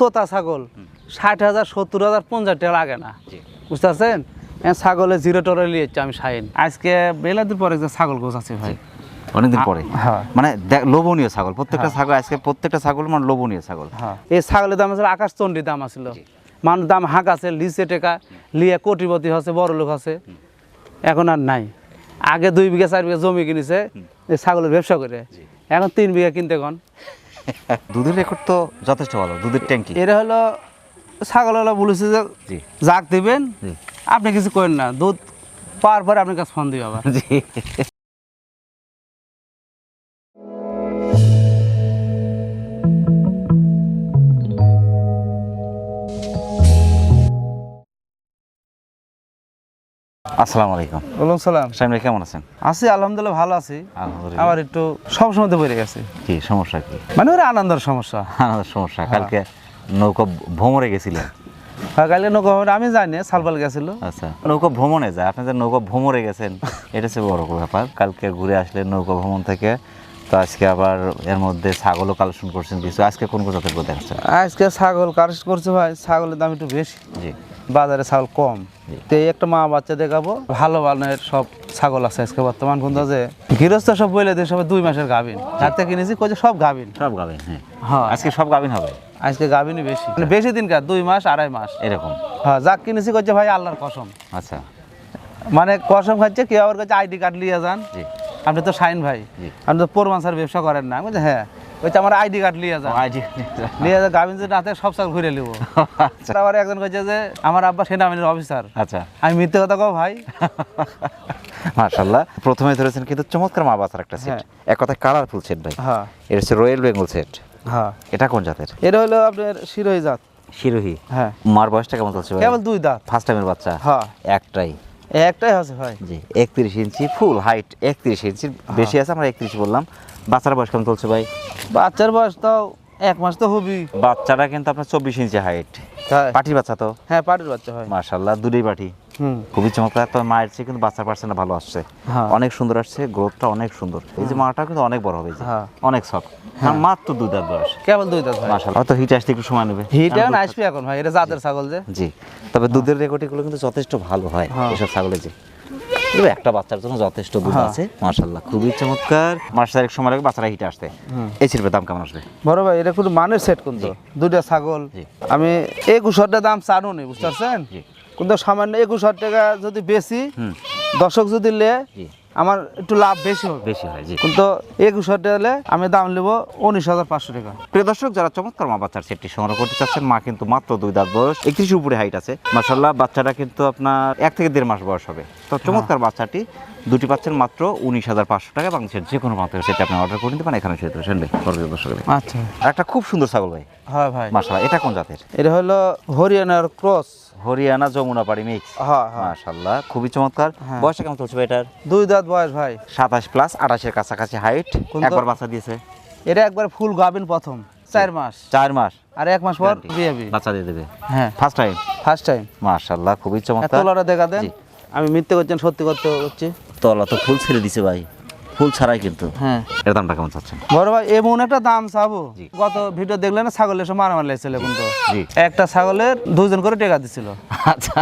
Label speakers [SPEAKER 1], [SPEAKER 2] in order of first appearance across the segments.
[SPEAKER 1] তোতা ছাগল। ষাট হাজার সত্তর হাজার পঞ্চাশ টাকা লাগে না। বুঝতে পারছেন ছাগলে জিরো টরে লিয়েছি আমি শাহিন। আজকে বেলাদিন পরে যে ছাগল গোছ আছে ভাই।
[SPEAKER 2] অনেকদিন পরে।
[SPEAKER 1] হ্যাঁ।
[SPEAKER 2] মানে দেখ- লোভনীয় ছাগল। প্রত্যেকটা ছাগল আজকে প্রত্যেকটা ছাগল মানে লোভনীয় ছাগল।
[SPEAKER 1] হ্যাঁ। এই ছাগলের দাম আছে আকাশ চন্ডী দাম আছিল। মানুষ দাম হাঁক আছে লিচে টেকা লিয়ে কোটিপতি হচ্ছে বড় লোক আছে। এখন আর নাই। আগে দুই বিঘা চার বিঘা জমি কিনেছে। এই ছাগলের ব্যবসা করে। এখন তিন বিঘা কিনতে গন
[SPEAKER 2] দুধের রেকর্ড তো যথেষ্ট ভালো দুধের ট্যাঙ্কি
[SPEAKER 1] এটা হলো ছাগলওয়ালা বলেছে যে
[SPEAKER 2] জি।
[SPEAKER 1] জাগ দিবেন আপনি কিছু করেন না দুধ পাওয়ার পরে আপনার কাছে ফোন দিবে আবার।
[SPEAKER 2] জি। আসসালামু আলাইকুম।
[SPEAKER 1] বলুন সালাম।
[SPEAKER 2] ভাই কেমন আছেন?
[SPEAKER 1] আছি আলহামদুলিল্লাহ ভালো আছি।
[SPEAKER 2] আলহামদুলিল্লাহ।
[SPEAKER 1] আবার একটু সব সময় বেড়ে গেছে।
[SPEAKER 2] কি সমস্যা কি?
[SPEAKER 1] মানে ওরা আনন্দের সমস্যা।
[SPEAKER 2] আমাদের সমস্যা। কালকে নৌকা ভ্রমণে গেছিলেন?
[SPEAKER 1] হ্যাঁ, কালকে নৌকা ভ্রমণে আমি জানি সালপাল গেছিল।
[SPEAKER 2] আচ্ছা নৌকা ভ্রমণে যায়। আপনি যে নৌকা ভ্রমণে গেছেন এটা হচ্ছে বড় ব্যাপার। কালকে ঘুরে আসলেন নৌকা ভ্রমণ থেকে। তো আজকে আবার এর মধ্যে ছাগলও কালেকশন করছেন কিছু। আজকে কোন কোন জাতের দেখাচ্ছেন
[SPEAKER 1] আজকে ছাগল কালেকশন করছে ভাই ছাগলের দাম একটু বেশি।
[SPEAKER 2] জি।
[SPEAKER 1] বাজারে ছাগল কম। তো এই একটা মা বাচ্চা দেখাবো। ভালো মানের সব ছাগল আছে আজকে বর্তমান। বন্ধু যে গৃহস্থ সব বলে দিয়ে সবাই দুই মাসের গাভিন। হাতে কিনেছি কইছে সব গাভিন।
[SPEAKER 2] সব গাবেন হ্যাঁ।
[SPEAKER 1] হ্যাঁ।
[SPEAKER 2] আজকে সব গাভিন হবে?
[SPEAKER 1] আজকে গাভিনই বেশি। মানে বেশি দিন কার দুই মাস আড়াই মাস।
[SPEAKER 2] এরকম।
[SPEAKER 1] হ্যাঁ যাক কিনেছি কইছে ভাই আল্লাহর কসম।
[SPEAKER 2] আচ্ছা।
[SPEAKER 1] মানে কসম খাচ্ছে কেউ আবার কাছে আইডি কার্ড নিয়ে যান। আপনি তো শাইন ভাই। আপনি তো প্রমাণ স্যার ব্যবসা করেন না। হ্যাঁ। আমার আইডি কার্ড যান
[SPEAKER 2] আইডি
[SPEAKER 1] নিয়ে যা গাভিন যে রাতে সব ছাগল ঘুরে
[SPEAKER 2] আচ্ছা।
[SPEAKER 1] একজন কইছে যে আমার আব্বা সেনাবাহিনীর অফিসার
[SPEAKER 2] আচ্ছা।
[SPEAKER 1] আমি মিথ্যে কথা কও ভাই।
[SPEAKER 2] মাশাল্লাহ প্রথমে ধরেছেন কিন্তু চমৎকার মা বাচ্চার একটা সেট
[SPEAKER 1] হ্যাঁ।
[SPEAKER 2] এক কথায় কালারফুল সেট ভাই।
[SPEAKER 1] হ্যাঁ।
[SPEAKER 2] এটা হচ্ছে রয়্যাল বেঙ্গল সেট
[SPEAKER 1] হ্যাঁ।
[SPEAKER 2] এটা কোন জাতের?
[SPEAKER 1] এটা হলো আপনার শিরোহী জাত।
[SPEAKER 2] শিরোহী।
[SPEAKER 1] হ্যাঁ।
[SPEAKER 2] মার বয়সটা কেমন চলছে ভাই?
[SPEAKER 1] কেবল দুই দাঁত।
[SPEAKER 2] ফার্স্ট টাইমের বাচ্চা?
[SPEAKER 1] হ্যাঁ।
[SPEAKER 2] একটাই।
[SPEAKER 1] একটাই আছে ভাই।
[SPEAKER 2] জি একত্রিশ ইঞ্চি ফুল হাইট একত্রিশ ইঞ্চি। বেশি আছে আমরা একত্রিশ বললাম। বাচ্চার বয়স কেমন চলছে ভাই?
[SPEAKER 1] বাচ্চার বয়স তো এক মাস তো হবি
[SPEAKER 2] বাচ্চাটা কিন্তু আপনার চব্বিশ ইঞ্চি হাইট
[SPEAKER 1] হ্যাঁ।
[SPEAKER 2] পাটির বাচ্চা তো?
[SPEAKER 1] হ্যাঁ পাটির বাচ্চা হয়।
[SPEAKER 2] মার্শাল্লাহ দুটোই পাটি। খুবই চমৎকার। তো মায়ের চেয়ে কিন্তু বাচ্চার পার্সেন্ট ভালো আসছে।
[SPEAKER 1] হ্যাঁ।
[SPEAKER 2] অনেক সুন্দর আসছে গ্রোথটা অনেক সুন্দর। এই যে মাটা কিন্তু অনেক বড় হবে।
[SPEAKER 1] হ্যাঁ।
[SPEAKER 2] অনেক সফট মাত্র দুই দাঁত বয়স।
[SPEAKER 1] কেবল দুই দাঁত ভাই
[SPEAKER 2] হয়তো হিট আসতে একটু সময় নেবে।
[SPEAKER 1] হিটে
[SPEAKER 2] দুধ-
[SPEAKER 1] আসবে এখন ভাই এটা জাতের ছাগল যে।
[SPEAKER 2] জি। তবে দুধের রেকর্ডিংগুলো কিন্তু যথেষ্ট ভালো হয়
[SPEAKER 1] হ্যাঁ।
[SPEAKER 2] এসব ছাগলের যে এগুলো একটা বাচ্চার জন্য যথেষ্ট দুধ
[SPEAKER 1] হ্যাঁ।
[SPEAKER 2] আছে মার্শাল্লাহ খুবই চমৎকার। মাস চারেক সময় লাগবে বাচ্চারা হিটে আসতে। এই শিল্পের দাম কেমন আসবে?
[SPEAKER 1] বড় ভাই এটা কোনো মানের সেট কিন্তু। দুইটা ছাগল। আমি একুশ হাজার দাম চানো নি বুঝতে পারছেন? কিন্তু সামান্য একুশ হাজার টাকা যদি বেশি দর্শক যদি লে আমার একটু লাভ বেশি হবে।
[SPEAKER 2] বেশি হয় জি।
[SPEAKER 1] কিন্তু একুশ হাজার টাকা হলে আমি দাম নেব উনিশ হাজার পাঁচশো টাকা।
[SPEAKER 2] প্রিয় দর্শক যারা চমৎকার মা বাচ্চার সেটটি সংগ্রহ করতে চাচ্ছেন মা কিন্তু মাত্র দুই দাঁত বয়স একত্রিশ উপরে হাইট আছে। মাসাল্লাহ বাচ্চাটা কিন্তু আপনার এক থেকে দেড় মাস বয়স হবে। তো চমৎকার বাচ্চাটি দুটি পাচ্ছেন মাত্র উনিশ হাজার পাঁচশো টাকা বাংলাদেশের যে কোনো থেকে সেটা আপনি অর্ডার করে নিতে পারেন। এখানে সেটা শুনবে দর্শক
[SPEAKER 1] আচ্ছা।
[SPEAKER 2] একটা খুব সুন্দর ছাগল ভাই।
[SPEAKER 1] হ্যাঁ ভাই।
[SPEAKER 2] মাসাল্লাহ এটা কোন জাতের?
[SPEAKER 1] এটা হলো হরিয়ানার ক্রস।
[SPEAKER 2] হরিয়ানা যমুনা পাড়ি মিক্স
[SPEAKER 1] হ্যাঁ হ্যাঁ।
[SPEAKER 2] খুবই চমৎকার।
[SPEAKER 1] হ্যাঁ।
[SPEAKER 2] বয়সটা কেমন চলছে এটার
[SPEAKER 1] দুই দাঁত বয়স ভাই।
[SPEAKER 2] সাতাশ প্লাস আঠাশের কাছাকাছি হাইট একবার বাচ্চা দিয়েছে।
[SPEAKER 1] এটা একবার ফুল গাবিন প্রথম চার মাস।
[SPEAKER 2] চার মাস।
[SPEAKER 1] আর এক মাস পর বিয়ে
[SPEAKER 2] বাচ্চা দিয়ে দেবে।
[SPEAKER 1] হ্যাঁ।
[SPEAKER 2] ফার্স্ট টাইম
[SPEAKER 1] ফার্স্ট টাইম
[SPEAKER 2] খুবই চমৎকার।
[SPEAKER 1] তোলাটা দেখা দেন। আমি মিথ্যে করছেন সত্যি করতে করছি
[SPEAKER 2] তলা তো ফুল ছেড়ে দিছে ভাই। ফুল ছাড়াই কিন্তু।
[SPEAKER 1] হ্যাঁ।
[SPEAKER 2] এর দামটা কেমন চাচ্ছেন?
[SPEAKER 1] বড় ভাই এমন একটা দাম চাবো। গত ভিডিও দেখলেন না ছাগলের সব মারামারি লাগছিল কিন্তু। একটা ছাগলের দুজন করে টাকা দিছিল।
[SPEAKER 2] আচ্ছা।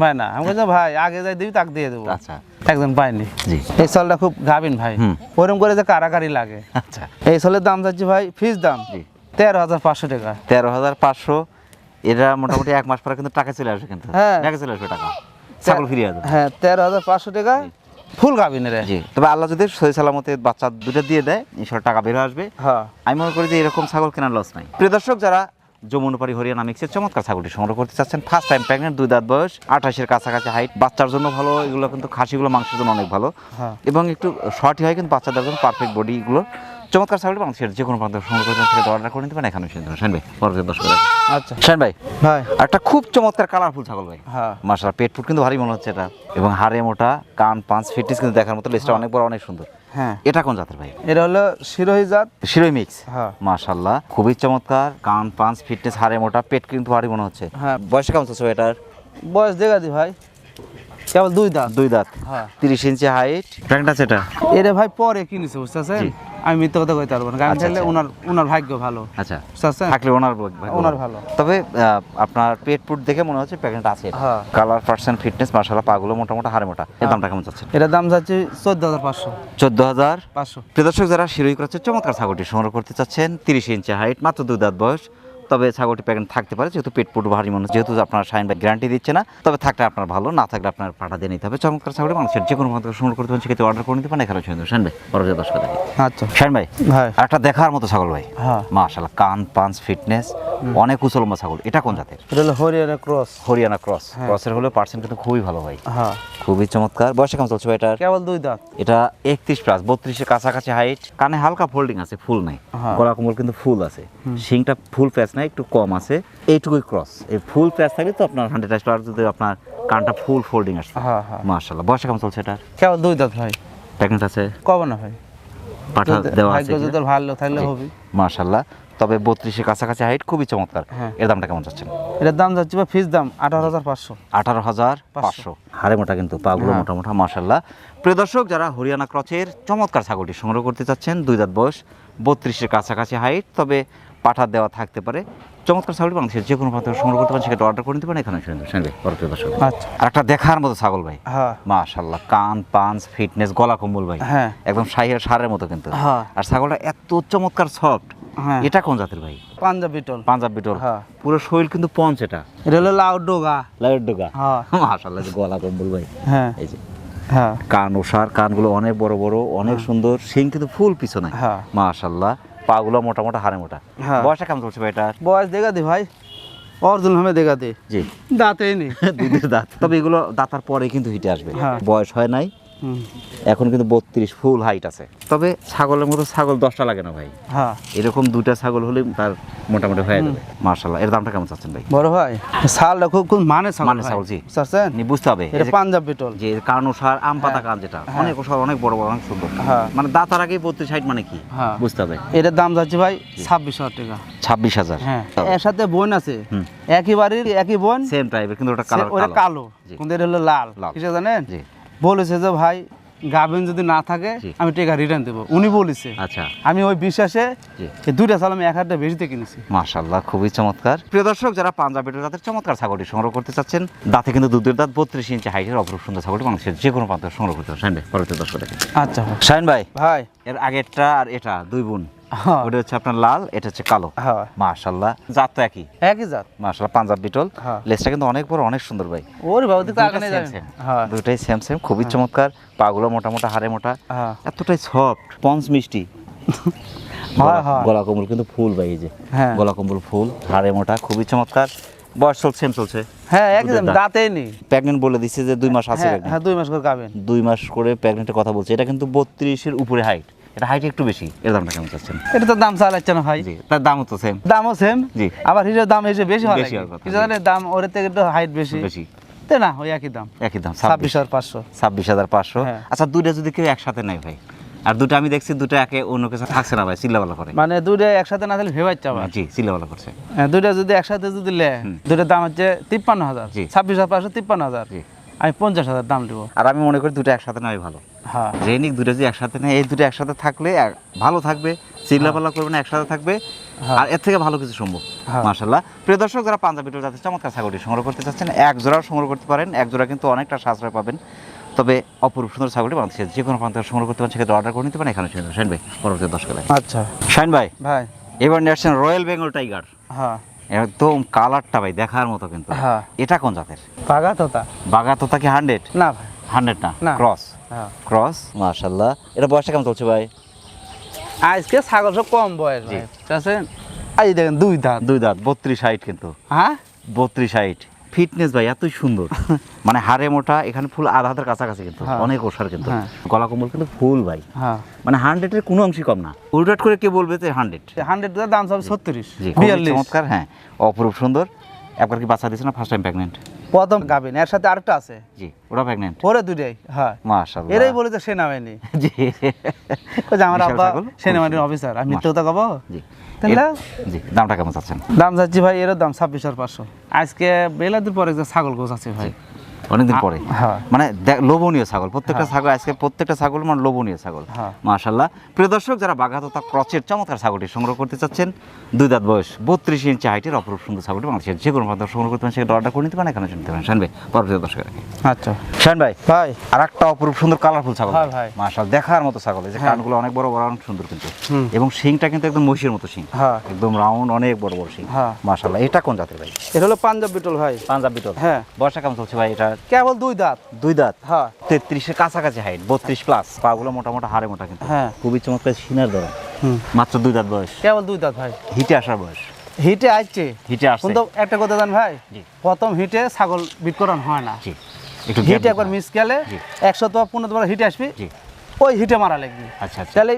[SPEAKER 1] ভাই না আমি বলছি ভাই আগে যাই দিবি তাকে দিয়ে দেবো।
[SPEAKER 2] আচ্ছা।
[SPEAKER 1] একজন পাইনি।
[SPEAKER 2] জি।
[SPEAKER 1] এই চালটা খুব গাবিন ভাই।
[SPEAKER 2] হুম।
[SPEAKER 1] ওরম করে যে কারাকারি লাগে।
[SPEAKER 2] আচ্ছা।
[SPEAKER 1] এই চালের দাম চাচ্ছি ভাই ফিস দাম।
[SPEAKER 2] জি।
[SPEAKER 1] তেরো হাজার পাঁচশো টাকা।
[SPEAKER 2] তেরো হাজার পাঁচশো এটা মোটামুটি এক মাস পরে কিন্তু টাকা চলে আসবে কিন্তু।
[SPEAKER 1] হ্যাঁ।
[SPEAKER 2] ব্যাগে চলে আসবে টাকা। ছাগল ফিরিয়ে আসবে
[SPEAKER 1] হ্যাঁ তেরো হাজার পাঁচশো টাকা। ফুল গাবিনের
[SPEAKER 2] জি। তবে আল্লাহ যদি সহি সালামতে বাচ্চা দুটো দিয়ে দেয় ঈশ্বর টাকা বের আসবে।
[SPEAKER 1] হ্যাঁ।
[SPEAKER 2] আমি মনে করি যে এরকম ছাগল কেনার লস নাই। প্রিয় দর্শক যারা যমুনপাড়ি হরিয়ানা মিক্সের চমৎকার ছাগলটি সংগ্রহ করতে চাচ্ছেন ফার্স্ট টাইম প্রেগনেন্ট দুই দাঁত বয়স আঠাশের কাছাকাছি হাইট বাচ্চার জন্য ভালো এগুলো কিন্তু খাসিগুলো মাংসের জন্য অনেক ভালো।
[SPEAKER 1] হ্যাঁ।
[SPEAKER 2] এবং একটু শর্টই হয় কিন্তু বাচ্চাদের জন্য পারফেক্ট বডিগুলো চমৎকার ছাগল বাংলাদেশের যে কোনো প্রান্ত সংগ্রহ সেটা অর্ডার করে নিতে পারেন। এখানে শুনতে পারেন ভাই পরবর্তী দর্শক
[SPEAKER 1] আচ্ছা।
[SPEAKER 2] শান ভাই
[SPEAKER 1] ভাই।
[SPEAKER 2] একটা খুব চমৎকার কালারফুল ছাগল ভাই।
[SPEAKER 1] হ্যাঁ।
[SPEAKER 2] মার্শাল পেট ফুট কিন্তু ভারী মনে হচ্ছে এটা। এবং হাড়ে মোটা কান পাঁচ ফিটনেস কিন্তু দেখার মতো লেজটা অনেক বড় অনেক সুন্দর।
[SPEAKER 1] হ্যাঁ।
[SPEAKER 2] এটা কোন জাতের ভাই?
[SPEAKER 1] এটা হলো শিরোহী জাত।
[SPEAKER 2] শিরোই মিক্স
[SPEAKER 1] হ্যাঁ।
[SPEAKER 2] মাশাল্লাহ খুবই চমৎকার কান পাঁচ ফিটনেস হাড়ে মোটা পেট কিন্তু ভারী মনে হচ্ছে।
[SPEAKER 1] হ্যাঁ।
[SPEAKER 2] বয়স কেমন চলছে এটার?
[SPEAKER 1] বয়স দেখা দি ভাই। কেবল দুই দাঁত।
[SPEAKER 2] দুই দাঁত।
[SPEAKER 1] হ্যাঁ।
[SPEAKER 2] তিরিশ ইঞ্চি হাইট প্যান্ট আছে এটা?
[SPEAKER 1] এটা ভাই পরে কিনেছে বুঝতেছেন?
[SPEAKER 2] জি।
[SPEAKER 1] আমি মিথ্যে কথা কইতে পারব না
[SPEAKER 2] গান
[SPEAKER 1] খেললে
[SPEAKER 2] আচ্ছা।
[SPEAKER 1] ওনার ওনার ভাগ্য ভালো।
[SPEAKER 2] আচ্ছা থাকলে ওনার
[SPEAKER 1] ওনার ভালো।
[SPEAKER 2] তবে আপনার পেট পুট দেখে মনে হচ্ছে প্রেগনেন্ট আছে
[SPEAKER 1] হ্যাঁ।
[SPEAKER 2] কালার পার্সেন্ট ফিটনেস মার্শাল্লাহ পাগুলো মোটামুটি হারে মোটা। এর দামটা কেমন যাচ্ছে
[SPEAKER 1] এটার দাম যাচ্ছে চোদ্দ হাজার পাঁচশো।
[SPEAKER 2] চোদ্দ হাজার?
[SPEAKER 1] পাঁচশো।
[SPEAKER 2] প্রিয় দর্শক যারা শিরোই করছে চমৎকার ছাগলটি সংগ্রহ করতে চাচ্ছেন তিরিশ ইঞ্চি হাইট মাত্র দুই দাঁত বয়স। তবে ছাগলটি প্যাকেট থাকতে পারে যেহেতু পেট পুট ভারী মানুষ যেহেতু আপনার শাইন বা গ্যারান্টি দিচ্ছে না তবে থাকলে আপনার ভালো না থাকলে আপনার পাঠা দিয়ে নিতে হবে। চমৎকার ছাগলটি মানুষের যে কোনো মাত্র সংগ্রহ করতে পারেন সেক্ষেত্রে অর্ডার করে নিতে পারেন। এখানে শুনে শাইন ভাই পরবর্তী দর্শক দেখে।
[SPEAKER 1] আচ্ছা।
[SPEAKER 2] শাইন ভাই আর একটা দেখার মতো ছাগল ভাই।
[SPEAKER 1] হ্যাঁ।
[SPEAKER 2] মাশাল্লাহ কান পাঞ্চ ফিটনেস অনেক উচল লম্বা ছাগল। এটা কোন জাতের?
[SPEAKER 1] এটা হলো হরিয়ানা ক্রস।
[SPEAKER 2] হরিয়ানা ক্রস। ক্রসের হলে পার্সেন্ট কিন্তু খুবই ভালো ভাই।
[SPEAKER 1] হ্যাঁ।
[SPEAKER 2] খুবই চমৎকার। বয়সে কেমন চলছে এটার?
[SPEAKER 1] কেবল দুই দাঁত।
[SPEAKER 2] এটা একত্রিশ প্লাস বত্রিশের কাছাকাছি হাইট কানে হালকা ফোল্ডিং আছে ফুল নাই।
[SPEAKER 1] হ্যাঁ।
[SPEAKER 2] গলা কোমল কিন্তু ফুল আছে। শিংটা ফুল প্যাচ নাই একটু কম আছে। এইটুকুই ক্রস এই ফুল প্যাচ থাকলে তো আপনার হান্ড্রেড আর যদি আপনার কানটা ফুল ফোল্ডিং আসছে
[SPEAKER 1] হ্যাঁ
[SPEAKER 2] মার্শাল্লাহ বয়সে কেমন চলছে এটা
[SPEAKER 1] কেবল দুই দাঁত ভাই?
[SPEAKER 2] প্রেগনেন্ট আছে?
[SPEAKER 1] কবে না ভাই।
[SPEAKER 2] পাঠা দেওয়া আছে
[SPEAKER 1] ভালো থাকলে হবে।
[SPEAKER 2] মার্শাল্লাহ তবে বত্রিশের কাছাকাছি হাইট খুবই চমৎকার।
[SPEAKER 1] হ্যাঁ।
[SPEAKER 2] এর দামটা কেমন চাচ্ছেন?
[SPEAKER 1] এটার দাম যাচ্ছে ভাই ফিস দাম আঠারো হাজার পাঁচশো।
[SPEAKER 2] আঠারো হাজার পাঁচশো। হাড়ে মোটা কিন্তু পাগুলো
[SPEAKER 1] হ্যাঁ।
[SPEAKER 2] মোটা মোটা মার্শাল্লাহ প্রিয় দর্শক যারা হরিয়ানা ক্রচের চমৎকার ছাগলটি সংগ্রহ করতে চাচ্ছেন দুই দাঁত বয়স বত্রিশের কাছাকাছি হাইট তবে পাঠা দেওয়া থাকতে পারে। চমৎকার ছাগল মানুষের যে কোনো প্রান্ত সংগ্রহ করতে পারেন সেটা অর্ডার করে নিতে পারেন এখানে শুনে শুনবে প্রিয় দর্শক আর একটা দেখার মতো ছাগল ভাই।
[SPEAKER 1] হ্যাঁ।
[SPEAKER 2] মাশাল্লাহ কান পাঞ্চ ফিটনেস গলা কম্বল ভাই।
[SPEAKER 1] হ্যাঁ।
[SPEAKER 2] একদম সাইয়ের সারের মতো কিন্তু।
[SPEAKER 1] হ্যাঁ।
[SPEAKER 2] আর ছাগলটা এত চমৎকার সফট
[SPEAKER 1] হ্যাঁ।
[SPEAKER 2] এটা কোন জাতের ভাই?
[SPEAKER 1] পাঞ্জাব বিটল।
[SPEAKER 2] পাঞ্জাব বিটল।
[SPEAKER 1] হ্যাঁ।
[SPEAKER 2] পুরো শরীর কিন্তু পঞ্চ এটা।
[SPEAKER 1] এটা হলো লাউ ডোগা।
[SPEAKER 2] লাইট ডোগা।
[SPEAKER 1] হ্যাঁ।
[SPEAKER 2] মাশাল্লাহ গলা কম্বল ভাই।
[SPEAKER 1] হ্যাঁ।
[SPEAKER 2] এই যে।
[SPEAKER 1] হ্যাঁ।
[SPEAKER 2] কান ওষার কানগুলো অনেক বড় বড় অনেক সুন্দর। সিং কিন্তু ফুল পিছনে।
[SPEAKER 1] হ্যাঁ।
[SPEAKER 2] মাশাল্লাহ পাগুলো মোটা মোটা হাড়ে মোটা।
[SPEAKER 1] বয়স
[SPEAKER 2] বয়সটা কেমন চলছে ভাই এটা?
[SPEAKER 1] বয়স দেখা দে ভাই। অর্জুন হবে দেখা দে।
[SPEAKER 2] জি।
[SPEAKER 1] দাঁতেই নেই।
[SPEAKER 2] দুধের দাঁত। তবে এগুলো দাঁতার পরে কিন্তু হিটে আসবে।
[SPEAKER 1] হ্যাঁ।
[SPEAKER 2] বয়স হয় নাই। এখন কিন্তু বত্রিশ ফুল হাইট আছে। তবে ছাগলের মতো ছাগল দশটা লাগে না ভাই।
[SPEAKER 1] হ্যাঁ।
[SPEAKER 2] এরকম দুটা ছাগল হলে তার মোটামুটি হয়ে যাবে। মার্শাল্লাহ এর দামটা কেমন চাচ্ছেন ভাই?
[SPEAKER 1] বড় ভাই খুব মানে ছাগল
[SPEAKER 2] মানে ছাগল, জি।
[SPEAKER 1] বুঝছেন
[SPEAKER 2] নি বুঝতে হবে।
[SPEAKER 1] এটা পাঞ্জাব বিটল
[SPEAKER 2] যে কান ওষার আম পাতা কান যেটা।
[SPEAKER 1] হ্যাঁ।
[SPEAKER 2] অনেক ওষার অনেক বড় বড় অনেক সুন্দর।
[SPEAKER 1] হ্যাঁ।
[SPEAKER 2] মানে দাঁতার আগে বত্রিশ হাইট মানে কি?
[SPEAKER 1] হ্যাঁ।
[SPEAKER 2] বুঝতে হবে।
[SPEAKER 1] এটার দাম যাচ্ছে ভাই ছাব্বিশ হাজার টাকা।
[SPEAKER 2] ছাব্বিশ হাজার।
[SPEAKER 1] হ্যাঁ। এর সাথে বোন আছে।
[SPEAKER 2] হুম।
[SPEAKER 1] একই বাড়ির একই বোন।
[SPEAKER 2] সেম টাইপের কিন্তু ওটা
[SPEAKER 1] ওটা কালো। কিন্তু এটা হলো লাল।
[SPEAKER 2] লাল।
[SPEAKER 1] কিসে জানেন?
[SPEAKER 2] জি।
[SPEAKER 1] বলেছে যে ভাই গাভিন যদি না থাকে। আমি টাকা রিটার্ন দেবো। উনি বলেছে।
[SPEAKER 2] আচ্ছা।
[SPEAKER 1] আমি ওই বিশ্বাসে দুইটা চাল আমি এক হাজার টাকা বেশিতে কিনেছি।
[SPEAKER 2] মাশাল্লাহ খুবই চমৎকার। প্রিয় দর্শক যারা পাঞ্জাবের জাতের চমৎকার ছাগলটি সংগ্রহ করতে চাচ্ছেন দাঁতে কিন্তু দুধের দাঁত বত্রিশ ইঞ্চি হাইটের অপরূপ সুন্দর ছাগলটি মানুষের যে কোনো প্রান্ত সংগ্রহ করতে পারেন। শাইন ভাই পরবর্তী দর্শক
[SPEAKER 1] আচ্ছা ভাই।
[SPEAKER 2] শাইন ভাই
[SPEAKER 1] ভাই।
[SPEAKER 2] এর আগেরটা আর এটা দুই বোন। ওটা হচ্ছে আপনার লাল এটা হচ্ছে কালো।
[SPEAKER 1] হ্যাঁ।
[SPEAKER 2] মাশাল্লাহ জাত তো একই।
[SPEAKER 1] একই জাত।
[SPEAKER 2] মাশাল্লাহ পাঞ্জাব বিটল।
[SPEAKER 1] হ্যাঁ।
[SPEAKER 2] লেজটা কিন্তু অনেক বড় অনেক সুন্দর ভাই।
[SPEAKER 1] ওর বাবু তো আগে যাবেন হ্যাঁ।
[SPEAKER 2] দুটাই সেম সেম খুবই চমৎকার। পাগুলো মোটা মোটা হাড়ে মোটা।
[SPEAKER 1] হ্যাঁ।
[SPEAKER 2] এতটাই সফট পঞ্চ মিষ্টি।
[SPEAKER 1] হয়, হয়।
[SPEAKER 2] গলা কম্বল কিন্তু ফুল ভাই এই যে।
[SPEAKER 1] হ্যাঁ।
[SPEAKER 2] গলা কম্বল ফুল হাড়ে মোটা খুবই চমৎকার। বয়স চলছে সেম চলছে।
[SPEAKER 1] হ্যাঁ একই
[SPEAKER 2] দুধের
[SPEAKER 1] দাঁতেই নেই।
[SPEAKER 2] প্রেগনেন্ট বলে দিচ্ছে যে দুই মাস আছে
[SPEAKER 1] হ্যাঁ হ্যাঁ দুই মাস করে গাবেন
[SPEAKER 2] দুই মাস করে প্রেগনেন্টের কথা বলছে। এটা কিন্তু বত্রিশের উপরে হাইট এটা হাইট একটু বেশি এর দামটা কেমন চাচ্ছেন?
[SPEAKER 1] এটা তো দাম ভাই।
[SPEAKER 2] জি তার দামও তো সেম
[SPEAKER 1] দামও সেম
[SPEAKER 2] জি।
[SPEAKER 1] আবার দাম বেশি হয়
[SPEAKER 2] বেশি
[SPEAKER 1] দাম ওর থেকে হাইট বেশি।
[SPEAKER 2] বেশি।
[SPEAKER 1] তো না ওই একই দাম।
[SPEAKER 2] একই দাম
[SPEAKER 1] ছাব্বিশ। হাজার পাঁচশো।
[SPEAKER 2] ছাব্বিশ হাজার পাঁচশো।
[SPEAKER 1] হ্যাঁ।
[SPEAKER 2] আচ্ছা দুইটা যদি কেউ একসাথে নেয় ভাই আর দুটো আমি দেখছি দুটো একে অন্য কিছু থাকছে না ভাই চিল্লাবালা করে।
[SPEAKER 1] মানে দুইটা একসাথে না তাহলে ভেবাচ্ছে আবার।
[SPEAKER 2] জি চিল্লাবালা করছে।
[SPEAKER 1] হ্যাঁ, দুইটা যদি একসাথে যদি লে দুইটার দাম হচ্ছে তিপ্পান্ন হাজার। ছাব্বিশ হাজার পাঁচশো তিপ্পান্ন হাজার। আমি পঞ্চাশ হাজার দাম দেবো।
[SPEAKER 2] আর আমি মনে করি দুটো একসাথে নেওয়াই ভালো।
[SPEAKER 1] হ্যাঁ।
[SPEAKER 2] জেনিক দুটো যদি একসাথে নেয় এই দুটো একসাথে থাকলে ভালো থাকবে চিল্লাপাল্লা করবে না একসাথে থাকবে।
[SPEAKER 1] হ্যাঁ।
[SPEAKER 2] আর এর থেকে ভালো কিছু সম্ভব।
[SPEAKER 1] হ্যাঁ।
[SPEAKER 2] মার্শাল্লাহ প্রিয় দর্শক যারা পাঞ্জাবি টোল জাতের চমৎকার ছাগলটি সংগ্রহ করতে চাচ্ছেন এক জোড়াও সংগ্রহ করতে পারেন এক জোড়া কিন্তু অনেকটা সাশ্রয় পাবেন। তবে অপরূপ সুন্দর ছাগলটি বাংলাদেশের যে কোনো প্রান্ত সংগ্রহ করতে পারেন সেক্ষেত্রে অর্ডার করে নিতে পারেন। এখানে শুনে শাইন ভাই। পরবর্তী দর্শক
[SPEAKER 1] আচ্ছা।
[SPEAKER 2] শাইন ভাই
[SPEAKER 1] ভাই।
[SPEAKER 2] এবার নিয়ে আসছেন রয়্যাল বেঙ্গল টাইগার
[SPEAKER 1] হ্যাঁ।
[SPEAKER 2] একদম কালারটা ভাই দেখার মতো কিন্তু।
[SPEAKER 1] হ্যাঁ।
[SPEAKER 2] এটা কোন জাতের?
[SPEAKER 1] বাগাতোতা। তোতা
[SPEAKER 2] বাগা তোতা কি হান্ড্রেড
[SPEAKER 1] না ভাই।
[SPEAKER 2] হান্ড্রেড না। ক্রস
[SPEAKER 1] হ্যাঁ।
[SPEAKER 2] ক্রস মার্শাল্লাহ এটা বয়সটা কেমন চলছে ভাই?
[SPEAKER 1] আজকে ছাগল সব কম বয়স ভাই। ঠিক আছে? এই দেখেন দুই দাঁত।
[SPEAKER 2] দুই দাঁত বত্রিশ হাইট কিন্তু।
[SPEAKER 1] হ্যাঁ?
[SPEAKER 2] বত্রিশ হাইট ফিটনেস ভাই এতই সুন্দর। মানে হাড়ে মোটা এখানে ফুল আধা হাতের কাছাকাছি কিন্তু
[SPEAKER 1] হ্যাঁ।
[SPEAKER 2] অনেক ওষার কিন্তু।
[SPEAKER 1] হ্যাঁ।
[SPEAKER 2] গলা কম্বল কিন্তু ফুল ভাই।
[SPEAKER 1] হ্যাঁ।
[SPEAKER 2] মানে হান্ড্রেডের কোনো অংশই কম না। উল্টাট করে কে বলবে যে হান্ড্রেড
[SPEAKER 1] হান্ড্রেড দাম সব ছত্রিশ
[SPEAKER 2] চমৎকার হ্যাঁ। অপরূপ সুন্দর। একবার কি বাচ্চা দিয়েছে না ফার্স্ট টাইম প্রেগনেন্ট
[SPEAKER 1] প্রথম গাবিন এর সাথে আরেকটা আছে।
[SPEAKER 2] জি ওটা
[SPEAKER 1] দুটাই হ্যাঁ।
[SPEAKER 2] মাশাআল্লাহ।
[SPEAKER 1] এরাই বলে যে সেনাবাহিনী
[SPEAKER 2] জি।
[SPEAKER 1] আমার আব্বা সেনাবাহিনীর অফিসার আমি মিথ্যে কথা কব?
[SPEAKER 2] জি।
[SPEAKER 1] তাহলে?
[SPEAKER 2] জি দামটা কেমন চাচ্ছেন?
[SPEAKER 1] দাম চাচ্ছি ভাই এর দাম ছাব্বিশ হাজার পাঁচশো। আজকে বেলাদের পরে যে ছাগল গোছ আছে ভাই।
[SPEAKER 2] অনেকদিন পরে।
[SPEAKER 1] হ্যাঁ।
[SPEAKER 2] মানে লোভনীয় ছাগল। প্রত্যেকটা ছাগল আজকে প্রত্যেকটা ছাগল মানে লোভনীয় ছাগল।
[SPEAKER 1] হ্যাঁ।
[SPEAKER 2] মাশাল্লাহ প্রিয় দর্শক যারা বাঘাততা ক্রচের চমৎকার ছাগলটি সংগ্রহ করতে চাচ্ছেন দুই দাঁত বয়স বত্রিশ ইঞ্চি হাইটের অপরূপ সুন্দর ছাগলটি বাংলাদেশের যে কোনো প্রান্ত সংগ্রহ করতে পারেন সেটা অর্ডার করে নিতে পারেন এখানে শুনতে পারেন। শান ভাই পরবর্তী দর্শক
[SPEAKER 1] আচ্ছা।
[SPEAKER 2] শান ভাই
[SPEAKER 1] ভাই।
[SPEAKER 2] আর একটা অপরূপ সুন্দর কালারফুল ছাগল।
[SPEAKER 1] হ্যাঁ।
[SPEAKER 2] মাশাল দেখার মতো ছাগল। এই যে
[SPEAKER 1] হ্যাঁ।
[SPEAKER 2] কানগুলো অনেক বড় বড় অনেক সুন্দর কিন্তু। এবং শিংটা কিন্তু একদম মহিষের মতো শিং।
[SPEAKER 1] হ্যাঁ।
[SPEAKER 2] একদম রাউন্ড অনেক বড় বড় শিং।
[SPEAKER 1] হ্যাঁ।
[SPEAKER 2] মাশাল্লাহ এটা কোন জাতের ভাই?
[SPEAKER 1] এটা হলো পাঞ্জাব বিটল ভাই।
[SPEAKER 2] পাঞ্জাব বিটল।
[SPEAKER 1] হ্যাঁ।
[SPEAKER 2] বর্ষা কেমন চলছে ভাই? এটা
[SPEAKER 1] কেবল দুই দাঁত?
[SPEAKER 2] দুই দাঁত?
[SPEAKER 1] হ্যাঁ।
[SPEAKER 2] তেত্রিশের কাছাকাছি হাইট বত্রিশ প্লাস পাগুলো মোটামুটি হাড়ে মোটা কিন্তু।
[SPEAKER 1] হ্যাঁ।
[SPEAKER 2] খুবই চমৎকার সিনার ধরন। মাত্র দুই দাঁত বয়স।
[SPEAKER 1] কেবল দুই দাঁত ভাই।
[SPEAKER 2] হিটে আসার বয়স।
[SPEAKER 1] হিটে আসছে?
[SPEAKER 2] হিটে আসছে।
[SPEAKER 1] কিন্তু একটা কথা জান ভাই প্রথম হিটে ছাগল বিট হয় না। হিট একবার মিস গেলে একশো তো পনেরো বার হিটে আসবি ওই হিটে মারা লাগবে।
[SPEAKER 2] আচ্ছা আচ্ছা।
[SPEAKER 1] তাহলে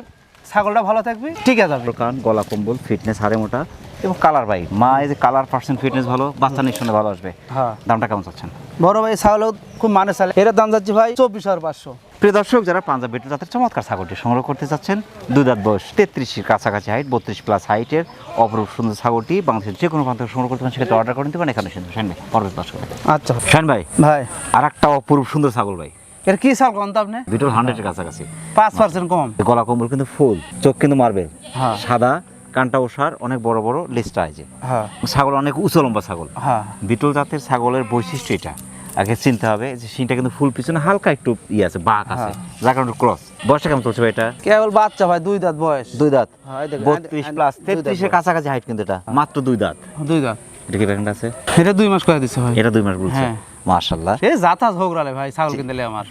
[SPEAKER 1] ছাগলটা ভালো থাকবে ঠিক আছে
[SPEAKER 2] কান গলা কম্বল ফিটনেস হাড়ে মোটা। এবং কালার ভাই মা এই যে কালার পার্সেন্ট ফিটনেস ভালো বাচ্চা নিঃসন্দেহে ভালো আসবে।
[SPEAKER 1] হ্যাঁ।
[SPEAKER 2] দামটা কেমন চাচ্ছেন?
[SPEAKER 1] বড় ভাই ছাগল খুব মানে চালে এটার দাম যাচ্ছে ভাই চব্বিশ হাজার পাঁচশো।
[SPEAKER 2] প্রিয় দর্শক যারা পাঞ্জাব বেটু জাতের চমৎকার ছাগলটি সংগ্রহ করতে চাচ্ছেন দুই দাঁত বয়স তেত্রিশের কাছাকাছি হাইট বত্রিশ প্লাস হাইটের অপরূপ সুন্দর ছাগলটি বাংলাদেশের যে কোনো প্রান্ত সংগ্রহ করতে পারেন সেক্ষেত্রে অর্ডার করে নিতে পারেন এখানে শুনতে শাইন ভাই পরবর্তী দর্শক।
[SPEAKER 1] আচ্ছা।
[SPEAKER 2] শাইন ভাই
[SPEAKER 1] ভাই।
[SPEAKER 2] আর একটা অপরূপ সুন্দর ছাগল ভাই।
[SPEAKER 1] এর কি ছাগল কম আপনি?
[SPEAKER 2] বিটল হান্ড্রেডের কাছাকাছি।
[SPEAKER 1] পাঁচ পার্সেন্ট কম।
[SPEAKER 2] গলা কম্বল কিন্তু ফুল চোখ কিন্তু মার্বেল
[SPEAKER 1] হ্যাঁ।
[SPEAKER 2] সাদা কানটা ওষার অনেক বড় বড় লিস্টটা আছে।
[SPEAKER 1] হ্যাঁ।
[SPEAKER 2] ছাগল অনেক উঁচু লম্বা ছাগল।
[SPEAKER 1] হ্যাঁ।
[SPEAKER 2] বিটল জাতের ছাগলের বৈশিষ্ট্য এটা। আগে চিনতে হবে যে সিনটা কিন্তু ফুল পিছনে হালকা একটু ইয়ে আছে বাঁক আছে। যার কারণে ক্রস বয়সটা কেমন চলছে এটা?
[SPEAKER 1] কেবল বাচ্চা ভাই দুই দাঁত বয়স।
[SPEAKER 2] দুই দাঁত।
[SPEAKER 1] হ্যাঁ,
[SPEAKER 2] বত্রিশ প্লাস তেত্রিশের কাছাকাছি হাইট কিন্তু এটা। মাত্র দুই দাঁত।
[SPEAKER 1] দুই দাঁত।
[SPEAKER 2] এটা কি প্যাকেট আছে?
[SPEAKER 1] এটা দুই মাস করে দিচ্ছে ভাই।
[SPEAKER 2] এটা দুই মাস বলছে।
[SPEAKER 1] হ্যাঁ।
[SPEAKER 2] মাশাল্লাহ
[SPEAKER 1] সে যাতা ঝগড়ালে ভাই ছাগল কিনতে আমার।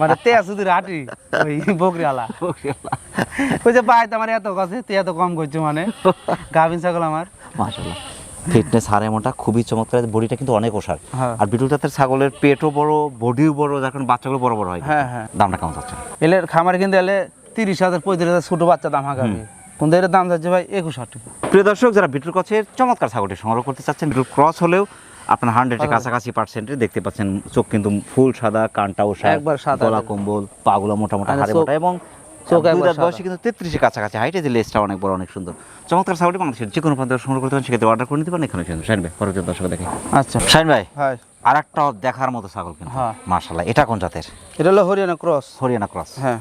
[SPEAKER 1] মানে তে তুই হাঁটি ওই বকরি আলা ওই যে ভাই তোমার এত কাছে তুই এত কম করছ মানে। গাভিন ছাগল আমার।
[SPEAKER 2] ফিটনেস খুবই চমৎকার বডিটা কিন্তু অনেক ওষার
[SPEAKER 1] হ্যাঁ।
[SPEAKER 2] আর ছাগলের পেটও বড় বডিও বড় যার কারণে বাচ্চাগুলো বড় বড় হয়।
[SPEAKER 1] হ্যাঁ হ্যাঁ।
[SPEAKER 2] দামটা কেমন চাচ্ছেন
[SPEAKER 1] এলে খামারে কিন্তু এলে তিরিশ হাজার পঁয়ত্রিশ হাজার ছোট বাচ্চা দাম হাঁকাবে কিন্তু এটার দাম যাচ্ছে ভাই একুশ হাজার
[SPEAKER 2] প্রিয় দর্শক যারা বিটুল কচের চমৎকার ছাগলটি সংগ্রহ করতে চাচ্ছেন বিটুল ক্রস হলেও আপনার হান্ড্রেডের
[SPEAKER 1] হ্যাঁ।
[SPEAKER 2] কাছাকাছি পার্সেন্টে দেখতে পাচ্ছেন চোখ কিন্তু ফুল সাদা কানটাও
[SPEAKER 1] একবার সাদা।
[SPEAKER 2] গলা কম্বল পাগুলো মোটা মোটা
[SPEAKER 1] আর
[SPEAKER 2] হাড়ে মোটা এবং
[SPEAKER 1] চোখ একবার
[SPEAKER 2] বয়সে কিন্তু তেত্রিশের কাছাকাছি। হাইটে যে লেসটা অনেক বড় অনেক সুন্দর। চমৎকার ছাগলটি বাংলাদেশের যে কোনো প্রান্ত সংগ্রহ করতে পারেন সেক্ষেত্রে অর্ডার করে নিতে পারেন। এখানে কিন্তু শাইন ভাই পরবর্তী দর্শক দেখে।
[SPEAKER 1] আচ্ছা।
[SPEAKER 2] শাইন ভাই
[SPEAKER 1] ভাই
[SPEAKER 2] আর একটা দেখার মতো ছাগল কিন্তু।
[SPEAKER 1] হ্যাঁ।
[SPEAKER 2] এটা কোন জাতের?
[SPEAKER 1] এটা হলো হরিয়ানা ক্রস
[SPEAKER 2] হরিয়ানা ক্রস
[SPEAKER 1] হ্যাঁ।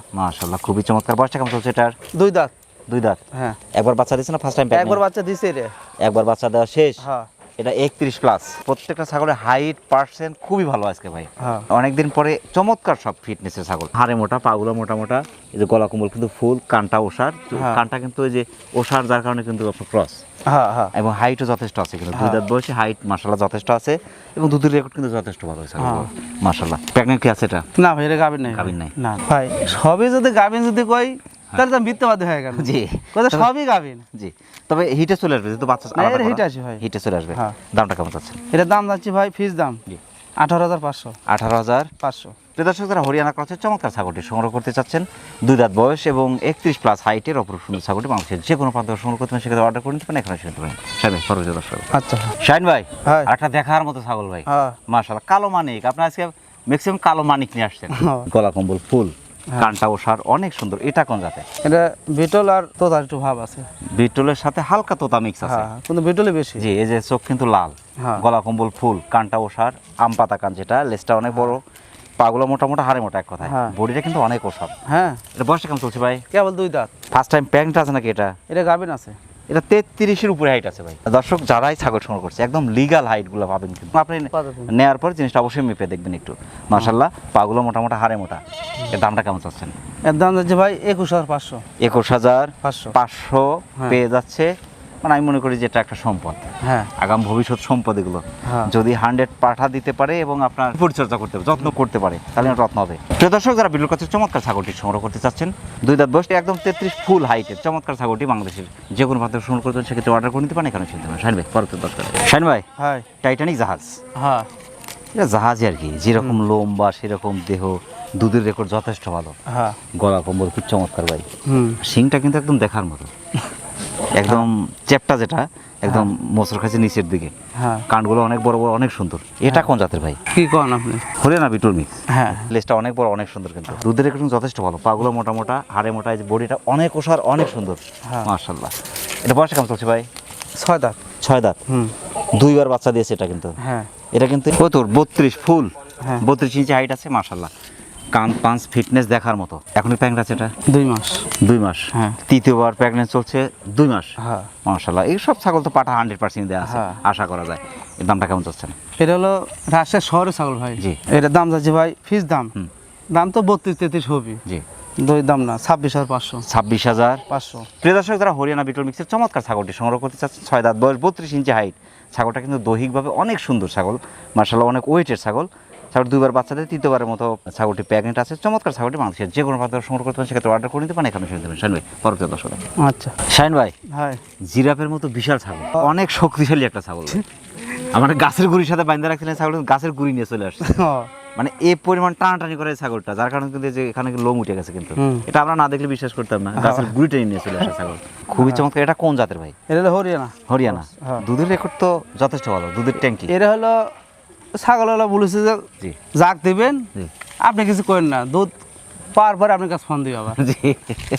[SPEAKER 2] খুবই চমৎকার। বয়সটা কেমন চলছে এটার?
[SPEAKER 1] দুই দাঁত।
[SPEAKER 2] দুই দাঁত।
[SPEAKER 1] হ্যাঁ।
[SPEAKER 2] একবার বাচ্চা না ফার্স্ট টাইম
[SPEAKER 1] একবার বাচ্চা দিছে রে।
[SPEAKER 2] একবার বাচ্চা দেওয়া শেষ?
[SPEAKER 1] হ্যাঁ।
[SPEAKER 2] এটা একত্রিশ প্লাস প্রত্যেকটা ছাগলের হাইট পার্সেন্ট খুবই ভালো আজকে ভাই।
[SPEAKER 1] হ্যাঁ।
[SPEAKER 2] অনেকদিন পরে চমৎকার সব ফিটনেসের ছাগল। হাড়ে মোটা পাগুলো মোটা মোটা এই যে গলা কোমল কিন্তু ফুল কানটা ওষার।
[SPEAKER 1] হ্যাঁ।
[SPEAKER 2] কানটা কিন্তু ওই যে ওষার যার কারণে কিন্তু আপনার ক্রস
[SPEAKER 1] হ্যাঁ
[SPEAKER 2] এবং হাইটও যথেষ্ট আছে কিন্তু। দুই। দাঁত বয়সে হাইট মাসাল্লাহ যথেষ্ট আছে। এবং দুধের রেকর্ড কিন্তু যথেষ্ট ভালো। মাসাল্লাহ প্রেগনেন্ট কি আছে এটা?
[SPEAKER 1] না ভাই এটা গাভিন নাই।
[SPEAKER 2] গাভীর নাই।
[SPEAKER 1] না। ভাই সবই যদি গাভিন যদি কই তাহলে তো মিথ্যাবাদী হয়ে গেল
[SPEAKER 2] জি।
[SPEAKER 1] কথা সবই গাভিন
[SPEAKER 2] জি। তবে হিটে চলে আসবে যেহেতু বাচ্চা
[SPEAKER 1] না, এর হিট আছে ভাই।
[SPEAKER 2] হিটে চলে আসবে।
[SPEAKER 1] হ্যাঁ।
[SPEAKER 2] দামটা কেমন চাচ্ছেন?
[SPEAKER 1] এটার দাম যাচ্ছে ভাই ফিস দাম।
[SPEAKER 2] জি।
[SPEAKER 1] আঠারো হাজার পাঁচশো।
[SPEAKER 2] আঠারো হাজার
[SPEAKER 1] পাঁচশো।
[SPEAKER 2] প্রিয় দর্শক যারা হরিয়ানা ক্রসের চমৎকার ছাগলটি সংগ্রহ করতে চাচ্ছেন দুই দাঁত বয়স এবং একত্রিশ প্লাস হাইটের অপর সুন্দর ছাগলটি বাংলাদেশের যে কোনো প্রান্ত থেকে সংগ্রহ করতে পারেন সেক্ষেত্রে অর্ডার করে নিতে পারেন এখানে শুনতে পারেন। শাহিন ভাই পরবর্তী দর্শক।
[SPEAKER 1] আচ্ছা
[SPEAKER 2] শাহিন ভাই
[SPEAKER 1] হ্যাঁ।
[SPEAKER 2] দেখার মতো ছাগল ভাই।
[SPEAKER 1] হ্যাঁ।
[SPEAKER 2] মার্শাল্লাহ কালো মানিক। আপনার আজকে ম্যাক্সিমাম কালো মানিক নিয়ে আসছেন।
[SPEAKER 1] হ্যাঁ।
[SPEAKER 2] গলা কম্বল ফুল। কানটা ওষার অনেক সুন্দর। এটা কোন জাতে?
[SPEAKER 1] এটা বিটল আর তোতা একটু ভাব আছে।
[SPEAKER 2] বিটলের সাথে হালকা তোতা মিক্স আছে।
[SPEAKER 1] হ্যাঁ কিন্তু বিটলে বেশি।
[SPEAKER 2] জি এই যে চোখ কিন্তু লাল।
[SPEAKER 1] হ্যাঁ।
[SPEAKER 2] গলা কম্বল ফুল কানটা ওষার আম পাতা কান যেটা লেজটা অনেক বড়। পাগুলো মোটা মোটা হাড়ে মোটা এক কথা
[SPEAKER 1] হ্যাঁ।
[SPEAKER 2] বডিটা কিন্তু অনেক ওষার
[SPEAKER 1] হ্যাঁ।
[SPEAKER 2] এটা বয়সটা কেমন চলছে ভাই?
[SPEAKER 1] কেবল দুই দাঁত।
[SPEAKER 2] ফার্স্ট টাইম প্যাংটা আছে নাকি এটা?
[SPEAKER 1] এটা গাবিন আছে।
[SPEAKER 2] এটা তেত্রিশের উপরে হাইট আছে ভাই। দর্শক যারাই ছাগল সংগ্রহ করছে একদম লিগাল হাইটগুলো পাবেন কিন্তু। আপনি নেওয়ার পর জিনিসটা অবশ্যই মেপে দেখবেন একটু। মার্শাল্লাহ পাগুলো মোটা হারে মোটা। এর দামটা কেমন চাচ্ছেন?
[SPEAKER 1] এর দাম যাচ্ছে ভাই একুশ হাজার পাঁচশো।
[SPEAKER 2] একুশ হাজার
[SPEAKER 1] পাঁচশো।
[SPEAKER 2] পাঁচশো
[SPEAKER 1] হ্যাঁ।
[SPEAKER 2] পেয়ে যাচ্ছে মানে আমি মনে করি যে এটা একটা সম্পদ।
[SPEAKER 1] হ্যাঁ।
[SPEAKER 2] আগাম ভবিষ্যৎ সম্পদ এগুলো
[SPEAKER 1] হ্যাঁ।
[SPEAKER 2] যদি হান্ড্রেড পাঠা দিতে পারে এবং আপনার পরিচর্যা করতে পারে যত্ন করতে পারে তাহলে রত্ন হবে। প্রিয় দর্শক যারা বিলুর কাছে চমৎকার ছাগলটি সংগ্রহ করতে চাচ্ছেন দুই দাঁত বয়সটি একদম তেত্রিশ ফুল হাইটের চমৎকার ছাগলটি বাংলাদেশের যে কোনো প্রান্তে সংগ্রহ করতে সেক্ষেত্রে অর্ডার করে নিতে পারেন। এখানে শুনতে পারেন শাহিন ভাই পরবর্তী দরকার শাহিন ভাই
[SPEAKER 1] হ্যাঁ
[SPEAKER 2] টাইটানিক জাহাজ।
[SPEAKER 1] হ্যাঁ।
[SPEAKER 2] এটা জাহাজই আর কি যেরকম লোম বা সেরকম দেহ দুধের রেকর্ড যথেষ্ট ভালো।
[SPEAKER 1] হ্যাঁ।
[SPEAKER 2] গলা কম্বল খুব চমৎকার ভাই।
[SPEAKER 1] হুম।
[SPEAKER 2] শিংটা কিন্তু একদম দেখার মতো। একদম চ্যাপটা যেটা একদম মোচর খাচ্ছে নিচের দিকে।
[SPEAKER 1] হ্যাঁ।
[SPEAKER 2] কানগুলো অনেক বড় বড় অনেক সুন্দর। এটা কোন জাতের ভাই?
[SPEAKER 1] কি কন আপনি?
[SPEAKER 2] হরিয়ানা বিটুল মিক্স।
[SPEAKER 1] হ্যাঁ।
[SPEAKER 2] লেজটা অনেক বড় অনেক সুন্দর কিন্তু। দুধের রেকর্ড যথেষ্ট ভালো। পাগুলো মোটা মোটা হাড়ে মোটা এই বডিটা অনেক ওষার অনেক সুন্দর।
[SPEAKER 1] হ্যাঁ।
[SPEAKER 2] মার্শাল্লাহ এটা বয়সে কেমন চলছে ভাই?
[SPEAKER 1] ছয় দাঁত।
[SPEAKER 2] ছয় দাঁত। দুইবার বাচ্চা দিয়েছে এটা কিন্তু।
[SPEAKER 1] হ্যাঁ।
[SPEAKER 2] এটা কিন্তু কত? বত্রিশ ফুল।
[SPEAKER 1] হ্যাঁ।
[SPEAKER 2] বত্রিশ ইঞ্চি হাইট আছে মাশাল্লাহ কান পাঁচ ফিটনেস দেখার মতো। এখনই প্যাকেট আছে এটা?
[SPEAKER 1] দুই মাস।
[SPEAKER 2] দুই মাস?
[SPEAKER 1] হ্যাঁ।
[SPEAKER 2] তৃতীয়বার প্রেগনেন্ট চলছে দুই মাস?
[SPEAKER 1] হ্যাঁ।
[SPEAKER 2] মাশাল্লাহ এই সব ছাগল তো পাঠা হান্ড্রেড পার্সেন্ট দেওয়া আছে।
[SPEAKER 1] হ্যাঁ।
[SPEAKER 2] আশা করা যায়। এর দামটা কেমন চাচ্ছেন?
[SPEAKER 1] এটা হলো রাজশাহী শহরের ছাগল ভাই।
[SPEAKER 2] জি।
[SPEAKER 1] এটার দাম যাচ্ছে ভাই ফিস দাম। দাম তো বত্রিশ তেত্রিশ হবি।
[SPEAKER 2] জি।
[SPEAKER 1] দুই দাম না ছাব্বিশ হাজার পাঁচশো।
[SPEAKER 2] ছাব্বিশ হাজার?
[SPEAKER 1] পাঁচশো।
[SPEAKER 2] প্রিয় দর্শক যারা হরিয়ানা বিটল মিক্সের চমৎকার ছাগলটি সংগ্রহ করতে চাচ্ছে ছয় দাঁত বয়স বত্রিশ ইঞ্চি হাইট ছাগলটা কিন্তু দৈহিকভাবে অনেক সুন্দর ছাগল। মার্শাল্লাহ অনেক ওয়েটের ছাগল। ছাগল দুইবার বাচ্চাদের তৃতীয়বারের মতো ছাগলটি প্রেগনেন্ট আছে। চমৎকার ছাগলটি মানুষের যে কোনো প্রান্ত সংগ্রহ করতে পারেন সেক্ষেত্রে অর্ডার করে নিতে পারেন এখানে শুনতে পারেন শাইন ভাই পরবর্তী দর্শক।
[SPEAKER 1] আচ্ছা।
[SPEAKER 2] শাইন ভাই
[SPEAKER 1] ভাই
[SPEAKER 2] জিরাফের মতো বিশাল ছাগল অনেক শক্তিশালী একটা ছাগল। আমার গাছের গুড়ির সাথে বাইন্দা রাখছিলেন ছাগল গাছের গুড়ি নিয়ে চলে আসছে। মানে এই পরিমাণ টানাটানি করে ছাগলটা যার কারণে কিন্তু যে এখানে লোম উঠে গেছে কিন্তু। এটা আমরা না দেখলে বিশ্বাস করতাম না গাছের গুড়ি টেনে নিয়ে চলে আসে ছাগল। খুবই চমৎকার। এটা কোন জাতের ভাই?
[SPEAKER 1] এটা হরিয়ানা।
[SPEAKER 2] হরিয়ানা।
[SPEAKER 1] হ্যাঁ।
[SPEAKER 2] দুধের রেকর্ড তো যথেষ্ট ভালো দুধের ট্যাঙ্কি
[SPEAKER 1] এটা হলো ছাগল হলো বলেছে যে জাগ দিবেন? আপনি কিছু করেন না। দুধ পাওয়ার পরে আপনার কাছে ফোন দিবে আবার।
[SPEAKER 2] জি।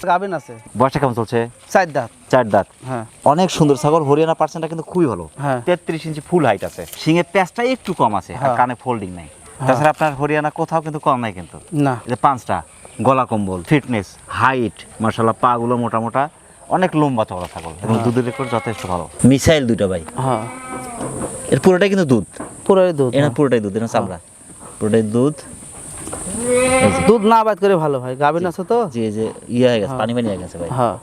[SPEAKER 1] গাবিন আছে?
[SPEAKER 2] বয়সটা কেমন চলছে?
[SPEAKER 1] চার দাঁত।
[SPEAKER 2] চার দাঁত।
[SPEAKER 1] হ্যাঁ।
[SPEAKER 2] অনেক সুন্দর। ছাগল হরিয়ানা পার্সেন্টটা কিন্তু খুবই ভালো।
[SPEAKER 1] হ্যাঁ।
[SPEAKER 2] তেত্রিশ ইঞ্চি ফুল হাইট আছে। সিংয়ের প্যাঁচটা একটু কম আছে আর
[SPEAKER 1] হ্যাঁ।
[SPEAKER 2] কানে ফোল্ডিং নাই। তাছাড়া আপনার হরিয়ানা কোথাও কিন্তু কম নাই কিন্তু।
[SPEAKER 1] না।
[SPEAKER 2] যে পাঁচটা গলা কম্বল ফিটনেস হাইট মার্শাল্লাহ পা গুলো মোটা মোটা অনেক লম্বা চওড়া ছাগল। এবং দুধের রেকর্ড যথেষ্ট ভালো। মিসাইল দুইটা ভাই।
[SPEAKER 1] হ্যাঁ।
[SPEAKER 2] এর পুরোটাই কিন্তু দুধ।
[SPEAKER 1] পুরোই দুধ
[SPEAKER 2] এর পুরোটাই দুধ এর চামড়া। পুরোটাই দুধ।
[SPEAKER 1] দুধ না বাদ করে ভালো ভাই গাবিন আছে তো?
[SPEAKER 2] যে যে ইয়ে হয়ে গেছে পানি পানি হয়ে গেছে ভাই।
[SPEAKER 1] হ্যাঁ।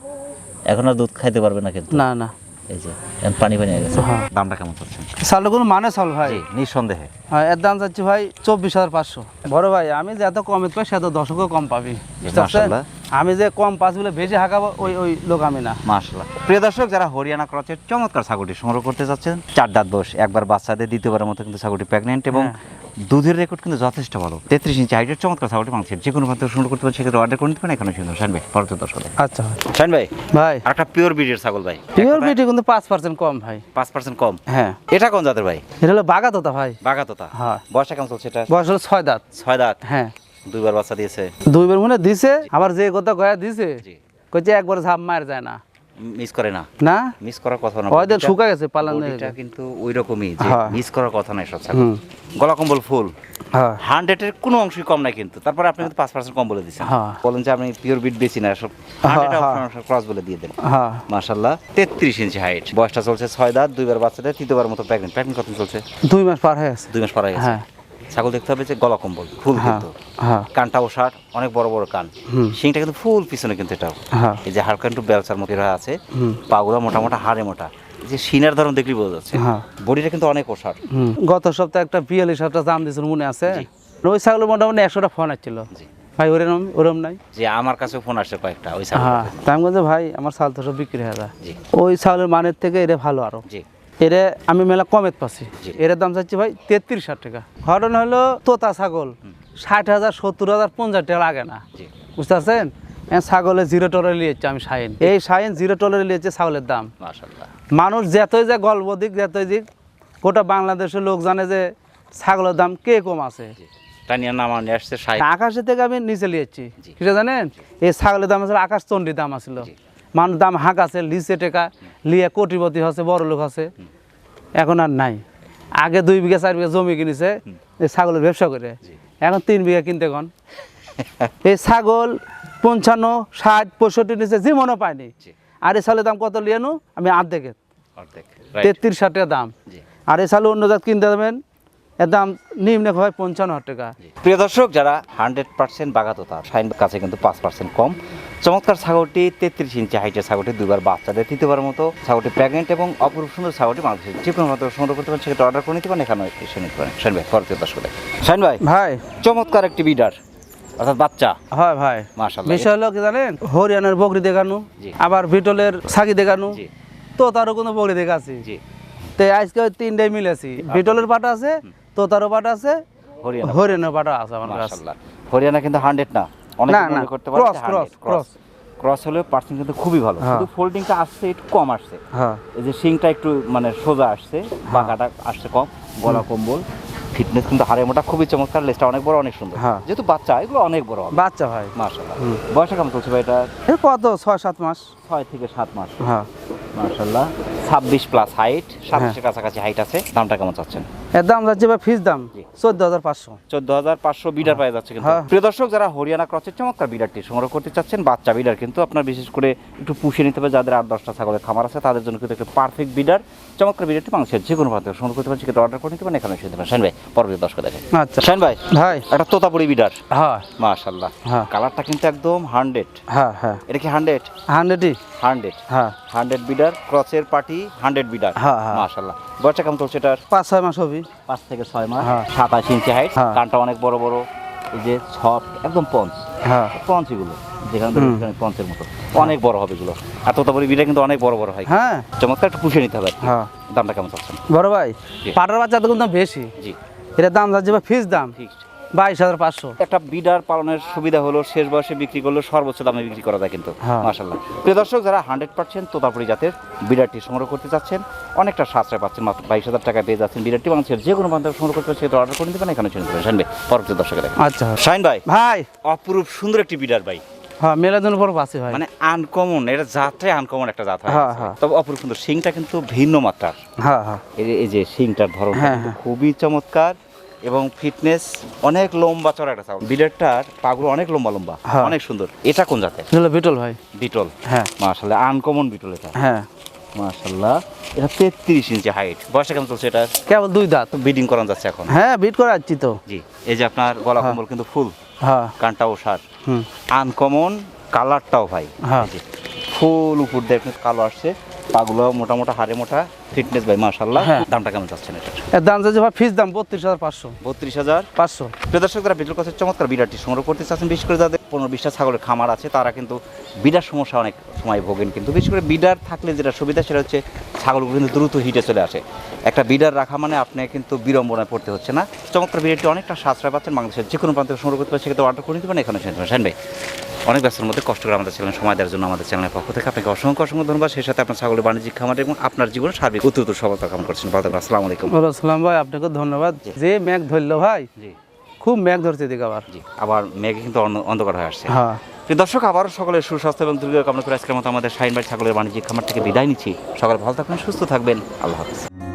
[SPEAKER 2] এখন আর দুধ খাইতে পারবে না কিন্তু।
[SPEAKER 1] না না।
[SPEAKER 2] এই যে এখন পানি পানি হয়ে গেছে।
[SPEAKER 1] হ্যাঁ।
[SPEAKER 2] দামটা কেমন চলছে
[SPEAKER 1] চালটা কোনো মানে চাল ভাই।
[SPEAKER 2] নিঃসন্দেহে।
[SPEAKER 1] হ্যাঁ এর দাম যাচ্ছে ভাই চব্বিশ হাজার পাঁচশো। বড় ভাই আমি যে এত কমে পাই সে তো দশকও কম পাবি। বুঝতে পারছেন?
[SPEAKER 2] মাশাআল্লাহ।
[SPEAKER 1] আমি যে কম পাঁচ বলে বেশি হাঁকাবো ওই ওই লোক আমি না।
[SPEAKER 2] মাশাল্লাহ। প্রিয় দর্শক যারা হরিয়ানা ক্রচের চমৎকার ছাগলটি সংগ্রহ করতে যাচ্ছেন চার দাঁত বয়স একবার বাচ্চাদের দ্বিতীয়বারের মতো কিন্তু ছাগলটি প্রেগনেন্ট এবং
[SPEAKER 1] হ্যাঁ।
[SPEAKER 2] দুধের রেকর্ড কিন্তু যথেষ্ট ভালো। তেত্রিশ ইঞ্চি হাইটের চমৎকার ছাগলটি মাংসের যে কোনো প্রান্ত সংগ্রহ করতে পারেন সেক্ষেত্রে অর্ডার করে নিতে পারেন। এখানে সুন্দর। শান ভাই পরবর্তী দর্শক
[SPEAKER 1] আচ্ছা।
[SPEAKER 2] শান ভাই
[SPEAKER 1] ভাই।
[SPEAKER 2] একটা পিওর ব্রিডের ছাগল ভাই।
[SPEAKER 1] পিওর বিটি কিন্তু পাঁচ পার্সেন্ট কম ভাই।
[SPEAKER 2] পাঁচ পার্সেন্ট কম।
[SPEAKER 1] হ্যাঁ।
[SPEAKER 2] এটা কোন জাতের ভাই?
[SPEAKER 1] এটা হলো বাগা তোতা ভাই।
[SPEAKER 2] বাগাতোতা
[SPEAKER 1] হ্যাঁ।
[SPEAKER 2] বয়সটা কেমন চলছে এটা
[SPEAKER 1] বয়স হলো ছয় দাঁত।
[SPEAKER 2] ছয় দাঁত।
[SPEAKER 1] হ্যাঁ।
[SPEAKER 2] দুইবার বাচ্চা দিয়েছে।
[SPEAKER 1] দুইবার মনে দিছে আবার যে কথা গয়া দিছে কইছে একবার ঝাপ মার যায় না।
[SPEAKER 2] মিস করে না।
[SPEAKER 1] না?
[SPEAKER 2] মিস করার কথা না। বডিটা-
[SPEAKER 1] শুকা গেছে পালান
[SPEAKER 2] বডিটা কিন্তু ওই রকমই যে
[SPEAKER 1] হ্যাঁ।
[SPEAKER 2] মিস করার কথা নাই সব ছাগল গলা কম্বল ফুল।
[SPEAKER 1] হ্যাঁ।
[SPEAKER 2] হান্ড্রেডের কোনো অংশই কম নাই কিন্তু। তারপরে আপনি কিন্তু পাঁচ পার্সেন্ট কম বলে দিচ্ছেন।
[SPEAKER 1] হ্যাঁ।
[SPEAKER 2] বলেন যে আপনি পিওর বিট বেশি না সব হান্ড্রেড
[SPEAKER 1] হ্যাঁ।
[SPEAKER 2] ক্রস বলে দিয়ে দেন।
[SPEAKER 1] হ্যাঁ।
[SPEAKER 2] মাশাল্লাহ তেত্রিশ ইঞ্চি হাইট বয়সটা চলছে ছয় দাঁত দুইবার বাচ্চাদের তৃতীয়বার মতো প্রেগনেন্ট প্রেগনেন্ট কত চলছে?
[SPEAKER 1] দুই মাস পার হয়ে গেছে।
[SPEAKER 2] দুই মাস পার হয়ে গেছে।
[SPEAKER 1] হ্যাঁ।
[SPEAKER 2] ছাগল দেখতে হবে যে গলা কম্বল ফুল
[SPEAKER 1] হ্যাঁ
[SPEAKER 2] কিন্তু।
[SPEAKER 1] হ্যাঁ।
[SPEAKER 2] কানটাও শার্ট অনেক বড় বড় কান। শিংটা কিন্তু ফুল পিছনে কিন্তু এটাও।
[SPEAKER 1] হ্যাঁ।
[SPEAKER 2] এই যে হালকা একটু বেলচার মতো আছে পাগুলা মোটা মোটা হাড়ে মোটা। যে সিনার ধরন দেখলেই বোঝা যাচ্ছে। বডিটা কিন্তু অনেক ওষার।
[SPEAKER 1] হুম। গত সপ্তাহে একটা বিয়াল্লিশ হাজার দাম দিয়েছিল মনে আছে? ওই ছাগলের মোটামুটি একশোটা ফোন আসছিল। ভাই ওরম ওরম নাই?
[SPEAKER 2] যে আমার কাছে ফোন আসছে কয়েকটা ওই ছাগল
[SPEAKER 1] হ্যাঁ। তাই ভাই আমার ছাগল তো সব বিক্রি হয়ে যায়। ওই ছাগলের মানের থেকে এটা ভালো আরও।
[SPEAKER 2] জি।
[SPEAKER 1] এরে আমি মেলা কমেত পাচ্ছি। এর দাম চাচ্ছি ভাই তেত্রিশ হাজার টাকা। ঘটনা হলো তোতা ছাগল। ষাট হাজার সত্তর হাজার পঞ্চাশ টাকা লাগে না। বুঝতে পারছেন এ ছাগলের জিরো টলারে নিয়েছে আমি শাহিন এই শাহিন জিরো টলারে নিয়েছে ছাগলের দাম। মানুষ যতই যে গল্প দিক যতই দিক গোটা বাংলাদেশের লোক জানে যে ছাগলের দাম কে কম আছে।
[SPEAKER 2] জি। টানিয়া আসছে ষাট
[SPEAKER 1] আকাশে থেকে আমি নিচে লিয়েছি। কিটা জানেন? এই ছাগলের দাম আছে আকাশ চন্ডী দাম আছিল।
[SPEAKER 2] জি।
[SPEAKER 1] মানুষ দাম হাঁক আছে লিচে টেকা লিয়ে কোটিপতি হচ্ছে বড় লোক আছে এখন আর নাই। আগে দুই বিঘা চার বিঘা জমি কিনেছে এই ছাগলের ব্যবসা করে। এখন তিন বিঘা কিনতে গন এই ছাগল পঞ্চান্ন ষাট পঁয়ষট্টি নিচে জীবনও পায়নি। আর এই ছাগলের দাম কত লিয়ানো আমি আর্ধেকে।
[SPEAKER 2] অর্ধেক
[SPEAKER 1] তেত্রিশ ষাট টাকা দাম। আর এই ছাগল অন্য জাত কিনতে দেবেন এর দাম নিম্ন হয় পঞ্চান্ন হাজার টাকা।
[SPEAKER 2] প্রিয় দর্শক যারা হান্ড্রেড পার্সেন্ট বাগাতোতা শাইন কাছে কিন্তু পাঁচ পার্সেন্ট কম। চমৎকার ছাগলটি তেত্রিশ ইঞ্চি হাইটের ছাগলটি দুবার বাচ্চাদের তৃতীয়বার মতো। ছাগলটি প্রেগনেন্ট এবং অপরূপ সুন্দর ছাগলটি বাংলাদেশের যে কোনো মতো সংগ্রহ করতে পারেন সেক্ষেত্রে অর্ডার করে নিতে পারেন। এখানে এসে নিতে পারেন শাইন ভাই পরবর্তী দর্শক শাইন ভাই
[SPEAKER 1] ভাই।
[SPEAKER 2] চমৎকার একটি বিডার অর্থাৎ বাচ্চা।
[SPEAKER 1] হয় ভাই।
[SPEAKER 2] মাশাল্লাহ
[SPEAKER 1] বিষয় হলো কি জানেন? হরিয়ানার বকরি দেখানো। আবার বিটলের ছাগি দেখানো তো তারও কোনো বকরি দেখাছি
[SPEAKER 2] জি।
[SPEAKER 1] তো আজকে ওই তিনটাই মিলেছি। বিটলের পাটা আছে তো তারও পাটা আছে
[SPEAKER 2] হরিয়ানা
[SPEAKER 1] হরিয়ানার পাটা আছে আমার কাছে।
[SPEAKER 2] হরিয়ানা কিন্তু হান্ড্রেড না। অনেক
[SPEAKER 1] না, না,
[SPEAKER 2] করতে পারে
[SPEAKER 1] cross, cross,
[SPEAKER 2] ক্রস ক্রস হলে পার্সেন্ট কিন্তু খুবই ভালো
[SPEAKER 1] হ্যাঁ।
[SPEAKER 2] শুধু ফোল্ডিংটা আসছে একটু কম আসছে।
[SPEAKER 1] হ্যাঁ।
[SPEAKER 2] এই যে শিংটা একটু মানে সোজা আসছে বাঁকাটা আসছে কম গলা কম্বল ফিটনেস কিন্তু হাড়ে মোটা খুবই চমৎকার অনেক বড় অনেক সুন্দর।
[SPEAKER 1] হ্যাঁ।
[SPEAKER 2] যেহেতু বাচ্চা এগুলো অনেক বড়
[SPEAKER 1] বাচ্চা ভাই।
[SPEAKER 2] মাশাল্লাহ
[SPEAKER 1] হুম।
[SPEAKER 2] বয়সটা কেমন চলছে ভাই এটা?
[SPEAKER 1] কত? ছয় সাত মাস।
[SPEAKER 2] ছয় থেকে সাত মাস।
[SPEAKER 1] হ্যাঁ।
[SPEAKER 2] ছাব্বিশ প্লাস হাইট সাতাশের কাছাকাছি হাইট আছে। দামটা কেমন চাচ্ছেন?
[SPEAKER 1] এর দাম যাচ্ছে ভাই ফিস দাম চোদ্দ হাজার পাঁচশো।
[SPEAKER 2] চোদ্দ হাজার পাঁচশো বিডার পাওয়া যাচ্ছে কিন্তু।
[SPEAKER 1] হ্যাঁ।
[SPEAKER 2] প্রিয় দর্শক যারা হরিয়ানা ক্রসের চমৎকার বিডারটি সংগ্রহ করতে চাচ্ছেন বাচ্চা বিডার কিন্তু আপনার বিশেষ করে একটু পুষে নিতে হবে যাদের আট দশটা ছাগলের খামার আছে তাদের জন্য কিন্তু একটা পারফেক্ট বিডার চমৎকার বিডারটি মানুষের যে কোনো প্রান্তে সংগ্রহ করতে পারেন সেক্ষেত্রে অর্ডার করে নিতে পারেন এখানে শুনতে পারেন শাইন ভাই পরবর্তী দর্শক দেখেন
[SPEAKER 1] আচ্ছা।
[SPEAKER 2] শাইন ভাই
[SPEAKER 1] ভাই।
[SPEAKER 2] একটা তোতাপুরি বিডার।
[SPEAKER 1] হ্যাঁ।
[SPEAKER 2] মাশাল্লাহ
[SPEAKER 1] হ্যাঁ।
[SPEAKER 2] কালারটা কিন্তু একদম হান্ড্রেড।
[SPEAKER 1] হ্যাঁ হ্যাঁ।
[SPEAKER 2] এটা কি হান্ড্রেড?
[SPEAKER 1] হান্ড্রেডই।
[SPEAKER 2] হান্ড্রেড।
[SPEAKER 1] হ্যাঁ।
[SPEAKER 2] হান্ড্রেড বিডার ক্রসের পার্টি হান্ড্রেড বিডার।
[SPEAKER 1] হ্যাঁ, হ্যাঁ।
[SPEAKER 2] মাশাল্লাহ বয়সটা কেমন চলছে এটার?
[SPEAKER 1] পাঁচ ছয় মাস হবি।
[SPEAKER 2] পাঁচ থেকে ছয় মাস
[SPEAKER 1] হ্যাঁ।
[SPEAKER 2] সাতাশ ইঞ্চি হাইট
[SPEAKER 1] হ্যাঁ।
[SPEAKER 2] কানটা অনেক বড় বড় এই যে একদম পঞ্চ।
[SPEAKER 1] হ্যাঁ।
[SPEAKER 2] পঞ্চ এগুলো যেখানে পঞ্চের মতো। অনেক বড় হবে এগুলো। আর তোতাপুরি বিটা কিন্তু অনেক বড় বড় হয়।
[SPEAKER 1] হ্যাঁ।
[SPEAKER 2] চমৎকার একটু পুষে নিতে হবে দামটা কেমন চাচ্ছেন?
[SPEAKER 1] বড় ভাই পাটার বাচ্চা তো কিন্তু বেশি।
[SPEAKER 2] জি।
[SPEAKER 1] এটার দাম যাচ্ছে বা ফিক্স দাম।
[SPEAKER 2] ঠিক
[SPEAKER 1] বাইশ হাজার পাঁচশো।
[SPEAKER 2] একটা বিডার পালনের সুবিধা হলো শেষ বয়সে বিক্রি করলে সর্বোচ্চ দামে বিক্রি করা যায় কিন্তু
[SPEAKER 1] হ্যাঁ।
[SPEAKER 2] প্রিয় দর্শক যারা হান্ড্রেড পার্সেন্ট তোতাপুরি জাতের বিডারটি সংগ্রহ করতে চাচ্ছেন অনেকটা সাশ্রয় পাচ্ছেন মাত্র বাইশ হাজার টাকা পেয়ে যাচ্ছেন বিডারটি মানুষের যে কোনো বান্ধব সংগ্রহ করতে সেটা অর্ডার করে দিতে পারেন এখানে শুনতে পারেন শাইন ভাই পরবর্তী দর্শকের
[SPEAKER 1] আচ্ছা।
[SPEAKER 2] শাইন ভাই
[SPEAKER 1] ভাই।
[SPEAKER 2] অপরূপ সুন্দর একটি বিডার ভাই।
[SPEAKER 1] হ্যাঁ জন্য বড় পাচ্ছি ভাই।
[SPEAKER 2] মানে আনকমন এটা জাতটাই আনকমন একটা জাত হয়।
[SPEAKER 1] হ্যাঁ, হ্যাঁ।
[SPEAKER 2] তবে অপরূপ সুন্দর শিংটা কিন্তু ভিন্ন মাত্রার।
[SPEAKER 1] হ্যাঁ হ্যাঁ।
[SPEAKER 2] এই যে- শিংটার ধরন
[SPEAKER 1] হ্যাঁ, হ্যাঁ।
[SPEAKER 2] খুবই চমৎকার। এবং ফিটনেস অনেক লম্বা চড়া একটা ছাগল বিডারটার পাগুলো অনেক লম্বা লম্বা
[SPEAKER 1] হ্যাঁ।
[SPEAKER 2] অনেক সুন্দর। এটা কোন জাতের?
[SPEAKER 1] বিটল ভাই।
[SPEAKER 2] বিটল
[SPEAKER 1] হ্যাঁ।
[SPEAKER 2] মাশাল্লাহ আনকমন বিটল এটা।
[SPEAKER 1] হ্যাঁ।
[SPEAKER 2] মাশাল্লাহ এটা তেত্রিশ ইঞ্চি হাইট বয়সটা কেমন চলছে এটা?
[SPEAKER 1] কেবল দুই দাঁত?
[SPEAKER 2] বিডিং করানো যাচ্ছে এখন।
[SPEAKER 1] হ্যাঁ বিট করে আসছি তো।
[SPEAKER 2] জি এই যে আপনার গলা
[SPEAKER 1] হ্যাঁ।
[SPEAKER 2] কম্বল কিন্তু ফুল
[SPEAKER 1] হ্যাঁ।
[SPEAKER 2] কানটাও সার।
[SPEAKER 1] হুম।
[SPEAKER 2] আনকমন কালারটাও ভাই।
[SPEAKER 1] হ্যাঁ।
[SPEAKER 2] ফুল উপর দিয়ে কালো আসছে। পাগুলো মোটা মোটা হাড়ে মোটা ফিটনেস ভাই মাশাল্লাহ
[SPEAKER 1] হ্যাঁ।
[SPEAKER 2] দামটা কেমন চাচ্ছেন এটা
[SPEAKER 1] দাম যাচ্ছে ভাই ফিস দাম বত্রিশ হাজার পাঁচশো।
[SPEAKER 2] বত্রিশ হাজার?
[SPEAKER 1] পাঁচশো।
[SPEAKER 2] বিটল কাছের চমৎকার বিরাটটি সংগ্রহ করতে চাচ্ছেন বিশেষ করে যাদের পনেরো বিশটা ছাগলের খামার আছে তারা কিন্তু বিডার সমস্যা অনেক সময় ভোগেন। কিন্তু বিশেষ করে বিডার থাকলে যেটা সুবিধা সেটা হচ্ছে ছাগলগুলো কিন্তু দ্রুত হিটে চলে আসে। একটা বিডার রাখা মানে আপনি কিন্তু বিড়ম্বনায় পড়তে হচ্ছে না। চমৎকার বিরাটটি অনেকটা সাশ্রয় পাচ্ছেন বাংলাদেশের যে কোনো প্রান্ত সংগ্রহ করতে পারছে সেক্ষেত্রে অর্ডার করে নিতে পারেন। এখানে শুনতে পারেন ভাই। অনেক ব্যস্তের মধ্যে কষ্ট করে আমাদের চ্যানেল সময় দেওয়ার জন্য আমাদের চ্যানেলের পক্ষ থেকে আপনাকে অসংখ্য অসংখ্য ধন্যবাদ। সেই সাথে আপনার ছাগলের বাণিজ্যিক খামার এবং আপনার জীবনে সার্বিক উত্তর উত্তর সফলতা কামনা করছেন। ভালো থাকবেন। আসসালামু আলাইকুম।
[SPEAKER 1] আসসালাম ভাই আপনাকে ধন্যবাদ। যে ম্যাগ ধরলো ভাই
[SPEAKER 2] জি।
[SPEAKER 1] খুব ম্যাগ ধরছে দিকে আবার।
[SPEAKER 2] জি আবার মেঘে কিন্তু অন্ধকার হয়ে আসছে।
[SPEAKER 1] হ্যাঁ।
[SPEAKER 2] দর্শক আবারও সকলের সুস্বাস্থ্য এবং দীর্ঘ কামনা করে আজকের মতো আমাদের শাহিনবাড়ি ছাগলের বাণিজ্যিক খামার থেকে বিদায় নিচ্ছি। সকাল ভালো থাকবেন সুস্থ থাকবেন। আল্লাহ হাফিজ।